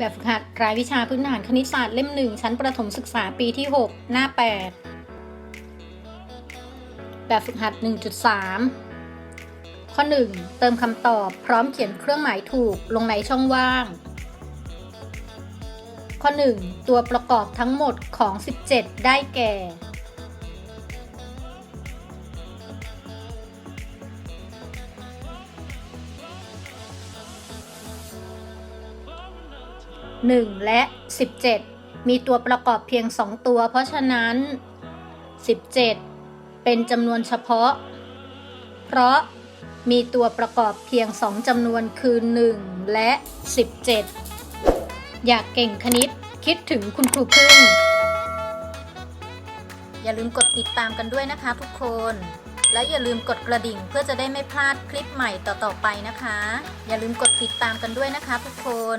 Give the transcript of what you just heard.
แบบฝึกหัดรายวิชาพื้นฐานคณิตศาสตร์เล่มหนึ่งชั้นประถมศึกษาปีที่ 6 หน้า 8 แบบฝึกหัด 1.3 ข้อ 1 เติมคำตอบพร้อมเขียนเครื่องหมายถูกลงในช่องว่าง ข้อ 1 ตัวประกอบทั้งหมดของ 17 ได้แก่ 1 และ 17 มีตัวประกอบเพียง 2 ตัว เพราะฉะนั้น 17 เป็นจำนวนเฉพาะ เพราะมีตัวประกอบเพียง 2จำนวนคือ 1 และ 17 อยากเก่งคณิตคิดถึงคุณครูพึ่ง อย่าลืมกดติดตามกันด้วยนะคะทุกคน และอย่าลืมกดกระดิ่งเพื่อจะได้ไม่พลาดคลิปใหม่ต่อๆไปนะคะ อย่าลืมกดติดตามกันด้วยนะคะทุกคน